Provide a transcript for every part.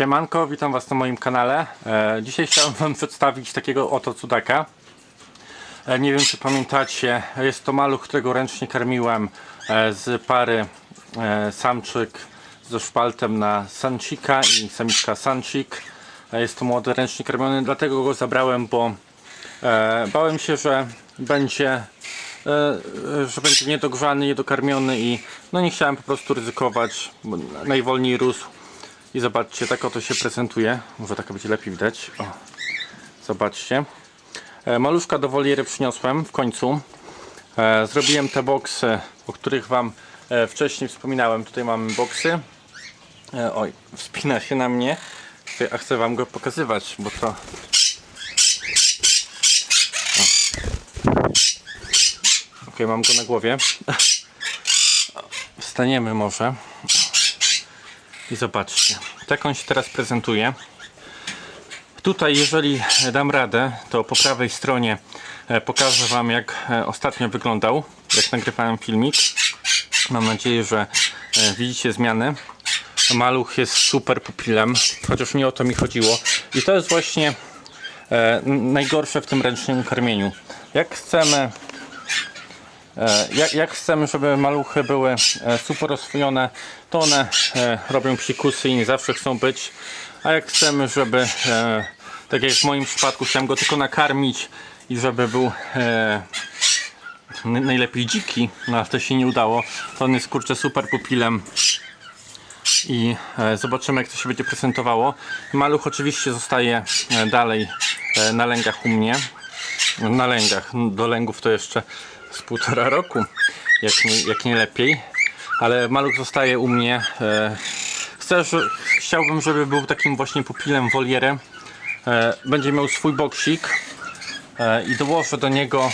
Siemanko, witam Was na moim kanale. E, dzisiaj chciałem Wam przedstawić takiego oto cudaka. E, nie wiem czy pamiętacie, jest to maluch, którego ręcznie karmiłem e, z pary samczyk ze szpaltem na sancika i samiczka sancik. Jest to młody ręcznie karmiony, dlatego go zabrałem, bo bałem się, że będzie że będzie niedogrzany, niedokarmiony i no nie chciałem po prostu ryzykować, najwolniej rósł. I zobaczcie, tak oto się prezentuje. Może tak będzie lepiej widać. O, zobaczcie. E, maluszka do woliery przyniosłem w końcu. E, zrobiłem te boksy, o których Wam e, wcześniej wspominałem. Tutaj mamy boksy. Oj, wspina się na mnie. A chcę Wam go pokazywać, bo to Ok, mam go na głowie. Wstaniemy może. I zobaczcie. Tak on się teraz prezentuje. Tutaj, jeżeli dam radę, to po prawej stronie e, pokażę Wam, jak e, ostatnio wyglądał, jak nagrywałem filmik. Mam nadzieję, że e, widzicie zmiany. Maluch jest super pupilem, chociaż nie o to mi chodziło. I to jest właśnie najgorsze w tym ręcznym karmieniu. Jak chcemy Jak, jak chcemy, żeby maluchy były e, super oswojone, to one e, robią psikusy i nie zawsze chcą być. A jak chcemy, żeby, e, tak jak w moim przypadku, chciałem go tylko nakarmić i żeby był e, najlepiej dziki, no ale to się nie udało, to on jest kurczę super pupilem i e, zobaczymy jak to się będzie prezentowało. Maluch oczywiście zostaje e, dalej e, na lęgach u mnie. Na lęgach, do lęgów to jeszcze z półtora roku, jak nie, jak nie lepiej. Ale maluch zostaje u mnie. E, chcę, chciałbym, żeby był takim właśnie pupilem wolierem. E, będzie miał swój boksik e, i dołożę do niego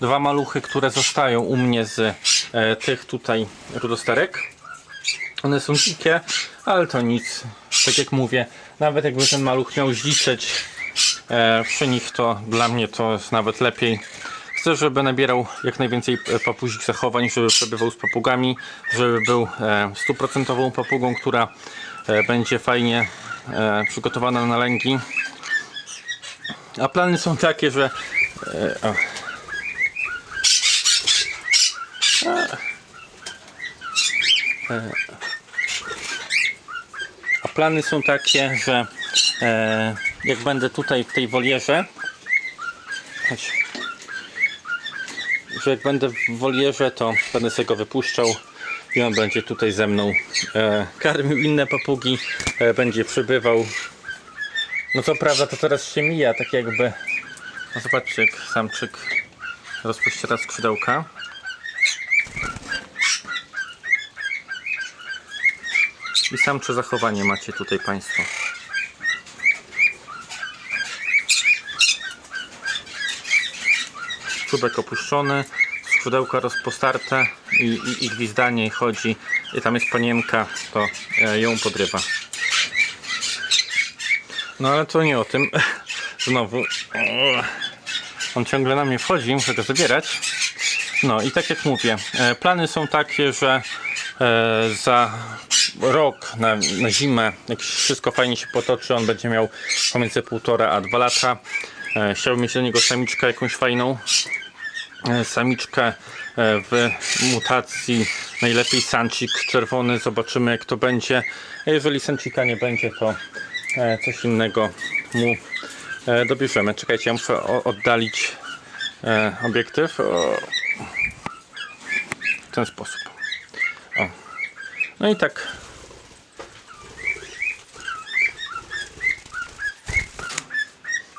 dwa maluchy, które zostają u mnie z tych tutaj rudosterek. One są dzikie, ale to nic. Tak jak mówię, nawet jakby ten maluch miał zdziczeć e, przy nich, to dla mnie to jest nawet lepiej. Chcę, żeby nabierał jak najwięcej e, papuzik zachowań, żeby przebywał z papugami, żeby był e, stuprocentową papugą, która e, będzie fajnie przygotowana na lęgi. A plany są takie, że. A plany są takie, że jak będę tutaj w tej wolierze, chodź, że jak będę w wolierze, to będę sobie go wypuszczał i on będzie tutaj ze mną e, karmił inne papugi, e, będzie przybywał. No co prawda to teraz się mija, tak jakby, no zobaczcie jak samczyk rozpuściera skrzydełka. I samcze zachowanie macie tutaj Państwo. Czubek opuszczony, skrzydełka rozpostarte i, i, i gwizdanie chodzi. I tam jest panienka, to e, ją podrywa. No ale to nie o tym. Znowu. On ciągle na mnie wchodzi, muszę go zabierać. No i tak jak mówię, e, plany są takie, że e, za rok na, na zimę, jak wszystko fajnie się potoczy, on będzie miał pomiędzy 1,5 a 2 lata. Chciałbym mieć do niego samiczkę jakąś fajną. E, Samiczkę e, w mutacji najlepiej sancik czerwony. Zobaczymy jak to będzie. A jeżeli sancika nie będzie, to e, coś innego mu e, dobierzemy. Czekajcie, ja muszę oddalić e, obiektyw. W ten sposób. O. No i tak.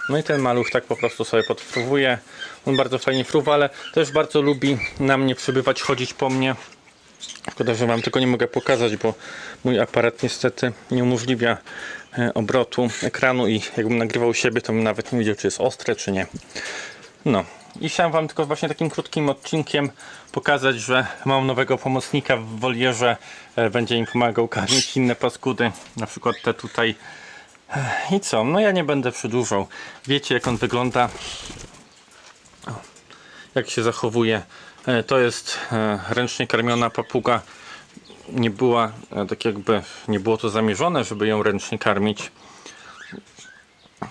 No i ten maluch tak po prostu sobie podfruwuje. On bardzo fajnie fruwa, ale też bardzo lubi na mnie przybywać, chodzić po mnie. Szkoda, że wam tylko nie mogę pokazać, bo mój aparat niestety nie umożliwia e, obrotu ekranu i jakbym nagrywał siebie, to bym nawet nie wiedział, czy jest ostre, czy nie. No i chciałem wam tylko właśnie takim krótkim odcinkiem pokazać, że mam nowego pomocnika w wolierze. E, Będzie im pomagał karmić inne paskudy, na przykład te tutaj. E, I co? No ja nie będę przedłużał. Wiecie jak on wygląda. Jak się zachowuje. E, To jest e, ręcznie karmiona papuga. nie była, e, tak jakby nie było to zamierzone, żeby ją ręcznie karmić.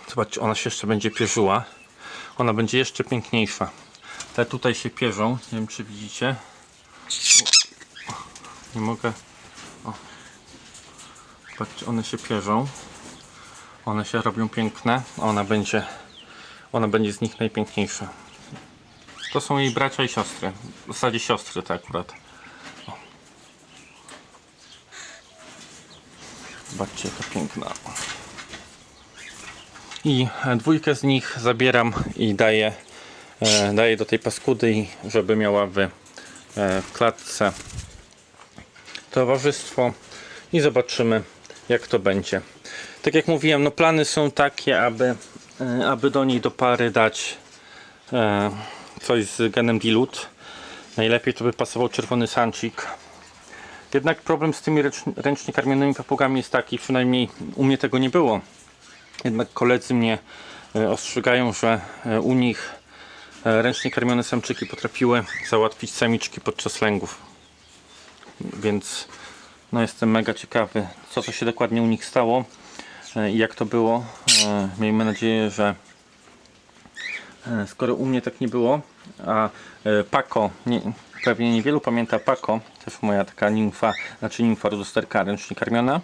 Zobaczcie, ona się jeszcze będzie pierzyła. Ona będzie jeszcze piękniejsza. Te tutaj się pierzą, nie wiem czy widzicie. Nie mogę. O. Patrzcie, one się pierzą. One się robią piękne. Ona będzie, ona będzie z nich najpiękniejsza. To są jej bracia i siostry. W zasadzie siostry, tak akurat. Zobaczcie, to piękna. I dwójkę z nich zabieram i daję, e, daję do tej paskudy, żeby miała w, e, w klatce towarzystwo i zobaczymy jak to będzie. Tak jak mówiłem, no plany są takie, aby, e, aby do niej do pary dać e, coś z genem Dilut. Najlepiej to by pasował czerwony sancik. Jednak problem z tymi ręcz- ręcznie karmionymi papugami jest taki, przynajmniej u mnie tego nie było. Jednak koledzy mnie e, ostrzegają, że e, u nich e, ręcznie karmione samczyki potrafiły załatwić samiczki podczas lęgów. Więc no jestem mega ciekawy, co to się dokładnie u nich stało i jak to było. Miejmy nadzieję, że skoro u mnie tak nie było, a e, Paco, nie, pewnie niewielu pamięta Paco, też moja taka nimfa, znaczy nimfa rodusterka ręcznie karmiona,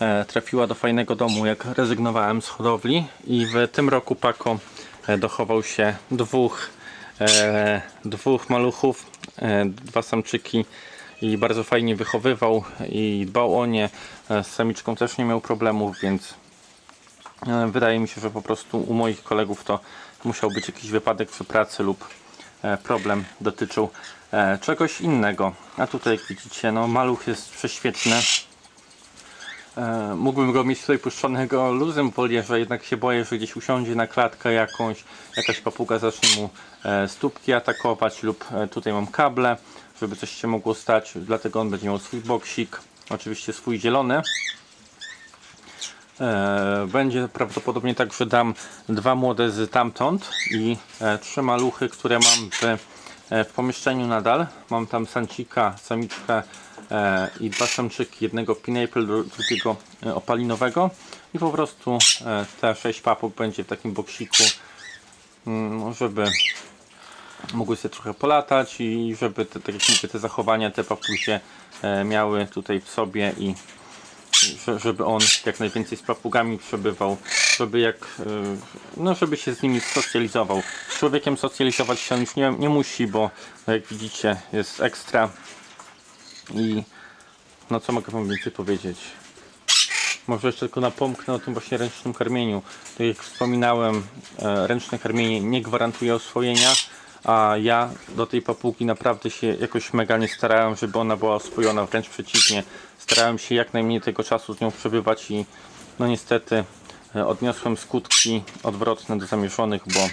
e, trafiła do fajnego domu, jak rezygnowałem z hodowli i w tym roku Paco e, dochował się dwóch, e, dwóch maluchów, e, dwa samczyki i bardzo fajnie wychowywał i dbał o nie. E, Z samiczką też nie miał problemów, więc e, wydaje mi się, że po prostu u moich kolegów to musiał być jakiś wypadek przy pracy lub e, problem dotyczył e, czegoś innego. A tutaj jak widzicie, no maluch jest prześwietny. E, Mógłbym go mieć tutaj puszczonego luzem w wolierze, jednak się boję, że gdzieś usiądzie na klatkę jakąś, jakaś papuga zacznie mu stópki atakować lub tutaj mam kable, żeby coś się mogło stać, dlatego on będzie miał swój boksik, oczywiście swój zielony. E, Będzie prawdopodobnie tak, że dam dwa młode z tamtąd i e, trzy maluchy, które mam w, e, w pomieszczeniu nadal. Mam tam sancika, samiczkę i dwa samczyki, jednego pineapple, dru- drugiego opalinowego i po prostu te sześć papug będzie w takim boksiku, mm, żeby mogły sobie trochę polatać i żeby te, tak te zachowania, te papusie e, miały tutaj w sobie i żeby on jak najwięcej z papugami przebywał, żeby jak, e, no żeby się z nimi socjalizował. Z człowiekiem socjalizować się już nie, nie musi, bo jak widzicie jest ekstra i no co mogę wam więcej powiedzieć. Może jeszcze tylko napomknę o tym właśnie ręcznym karmieniu. Tak jak wspominałem, e, ręczne karmienie nie gwarantuje oswojenia, a ja do tej papugi naprawdę się jakoś mega nie starałem, żeby ona była oswojona, wręcz przeciwnie. Starałem się jak najmniej tego czasu z nią przebywać i no niestety e, odniosłem skutki odwrotne do zamierzonych, bo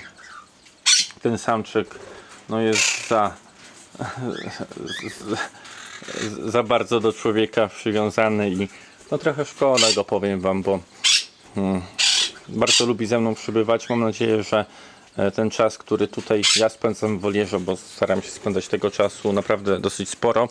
ten samczyk no jest za za bardzo do człowieka przywiązany i no trochę szkoda go powiem wam, bo mm, bardzo lubi ze mną przybywać. Mam nadzieję, że ten czas, który tutaj ja spędzam w wolierze, bo staram się spędzać tego czasu naprawdę dosyć sporo,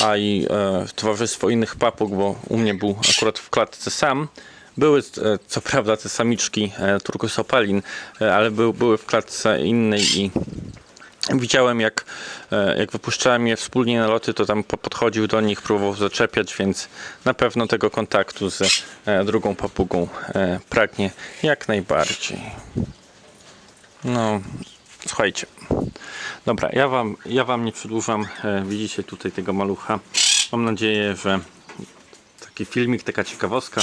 a i e, towarzystwo innych papug, bo u mnie był akurat w klatce sam. Były e, co prawda te samiczki e, Turkus Opalin, e, ale był, były w klatce innej i Widziałem jak, e, jak wypuszczałem je wspólnie na loty, to tam po- podchodził do nich, próbował zaczepiać, więc na pewno tego kontaktu z e, drugą papugą e, pragnie jak najbardziej. No, słuchajcie. Dobra, ja wam, ja wam nie przedłużam. E, Widzicie tutaj tego malucha. Mam nadzieję, że taki filmik, taka ciekawostka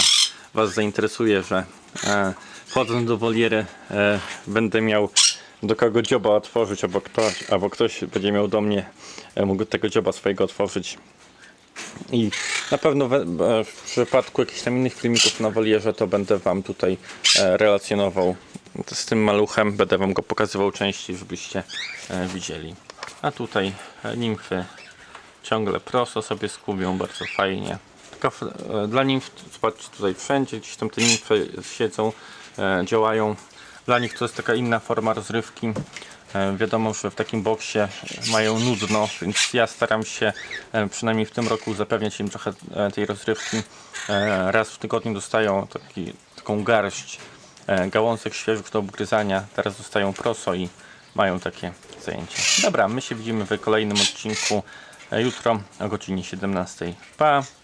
Was zainteresuje, że e, wchodząc do woliery e, będę miał do kogo dzioba otworzyć, albo ktoś, albo ktoś będzie miał do mnie e, mógł tego dzioba swojego otworzyć. I na pewno we, e, w przypadku jakichś tam innych filmików na wolierze to będę Wam tutaj e, relacjonował z tym maluchem. Będę Wam go pokazywał częściej, żebyście e, widzieli. A tutaj e, nimfy ciągle prosto sobie skubią, bardzo fajnie. F- e, dla nimf, zobaczcie tutaj wszędzie, gdzieś tam te nimfy siedzą, działają. Dla nich to jest taka inna forma rozrywki. Wiadomo, że w takim boksie mają nudno, więc ja staram się przynajmniej w tym roku zapewniać im trochę tej rozrywki. Raz w tygodniu dostają taki, taką garść gałązek świeżych do obgryzania. Teraz dostają proso i mają takie zajęcia. Dobra, my się widzimy w kolejnym odcinku e, jutro o godzinie 17. Pa!